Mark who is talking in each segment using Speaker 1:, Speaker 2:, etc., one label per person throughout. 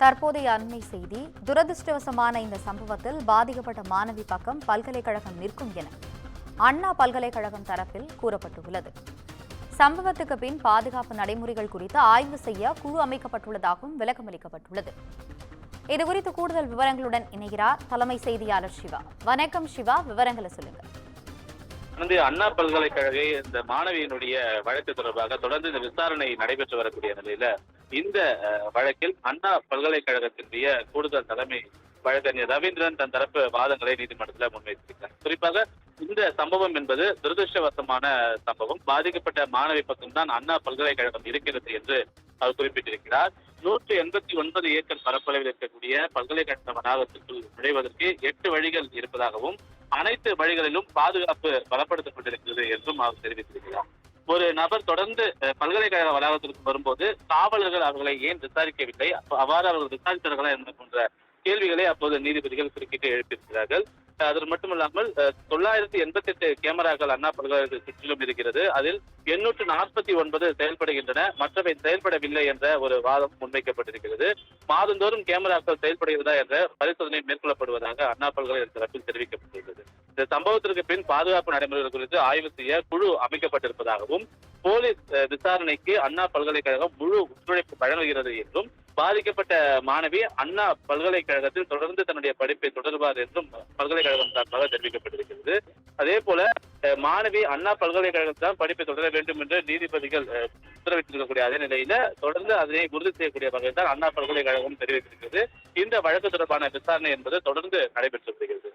Speaker 1: தற்போதைய அண்மை செய்தி துரதிருஷ்டவசமான இந்த சம்பவத்தில் பாதிக்கப்பட்ட மாணவி பக்கம் பல்கலைக்கழகம் நிற்கும் என அண்ணா பல்கலைக்கழகம் தரப்பில் கூறப்பட்டுள்ளது. சம்பவத்துக்கு பின் பாதுகாப்பு நடைமுறைகள் குறித்து ஆய்வு செய்ய குழு அமைக்கப்பட்டுள்ளதாகவும் விளக்கம் அளிக்கப்பட்டுள்ளது இதுகுறித்து கூடுதல் விவரங்களுடன் இணைகிறார் தலைமை செய்தியாளர் சிவா வணக்கம் சிவா விவரங்களை சொல்லுங்கள்.
Speaker 2: வந்து அண்ணா பல்கலைக்கழக இந்த மாணவியினுடைய வழக்கு தொடர்பாக தொடர்ந்து இந்த விசாரணை நடைபெற்று வரக்கூடிய நிலையில இந்த வழக்கில் அண்ணா பல்கலைக்கழகத்தினுடைய கூடுதல் தலைமை வழக்கறிஞர் ரவீந்திரன் தன் தரப்பு வாதங்களை நீதிமன்றத்தில் முன்வைத்திருக்கிறார். குறிப்பாக இந்த சம்பவம் என்பது துரதிருஷ்டவசமான சம்பவம். பாதிக்கப்பட்ட மாணவி பக்கம்தான் அண்ணா பல்கலைக்கழகம் இருக்கிறது என்று அவர் குறிப்பிட்டிருக்கிறார். நூற்று எண்பத்தி ஒன்பது ஏக்கர் பரப்பளவில் இருக்கக்கூடிய பல்கலைக்கழக வளாகத்திற்குள் நுழைவதற்கு எட்டு வழிகள் இருப்பதாகவும் அனைத்து வழிகளிலும் பாதுகாப்பு பலப்படுத்தப்பட்டிருக்கிறது என்றும் அவர் தெரிவித்திருக்கிறார். ஒரு நபர் தொடர்ந்து பல்கலைக்கழக வளாகத்திற்கு வரும்போது காவலர்கள் அவர்களை ஏன் விசாரிக்கவில்லை? அவ்வாறு அவர்கள் விசாரித்தார்களா என்பது போன்ற கேள்விகளை அப்போது நீதிபதிகள் குறுக்கிட்டு எழுப்பியிருக்கிறார்கள். அது மட்டுமல்லாமல் தொள்ளாயிரத்தி எண்பத்தி எட்டு கேமராக்கள் அண்ணா பல்கலைக்கழக சுற்றிலும் இருக்கிறது. அதில் எண்ணூற்று நாற்பத்தி ஒன்பது செயல்படுகின்றன. மற்றவை செயல்படவில்லை என்ற ஒரு வாதம் முன்வைக்கப்பட்டிருக்கிறது. மாதந்தோறும் கேமராக்கள் செயல்படுகிறதா என்ற பரிசோதனை மேற்கொள்ளப்படுவதாக அண்ணா பல்கலைக்கழக தரப்பில் தெரிவிக்கப்பட்டுள்ளது. இந்த சம்பவத்திற்கு பின் பாதுகாப்பு நடைமுறைகள் குறித்து ஆய்வு செய்ய குழு அமைக்கப்பட்டிருப்பதாகவும் போலீஸ் விசாரணைக்கு அண்ணா பல்கலைக்கழகம் முழு ஒத்துழைப்பு வழங்குகிறது என்றும் பாதிக்கப்பட்ட மாணவி அண்ணா பல்கலைக்கழகத்தில் தொடர்ந்து தன்னுடைய படிப்பை தொடர்வார் என்றும் பல்கலைக்கழகம் சார்பாக தெரிவிக்கப்பட்டிருக்கிறது. அதே போல மாணவி அண்ணா பல்கலைக்கழகத்தில் தான் படிப்பை தொடர வேண்டும் என்று நீதிபதிகள் உத்தரவிட்டிருக்கக்கூடிய அதே நிலையில தொடர்ந்து அதனை உறுதி செய்யக்கூடிய வகையில் தான் அண்ணா பல்கலைக்கழகம் தெரிவித்திருக்கிறது. இந்த வழக்கு தொடர்பான விசாரணை என்பது தொடர்ந்து நடைபெற்று வருகிறது.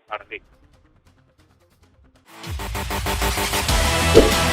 Speaker 2: Thank you.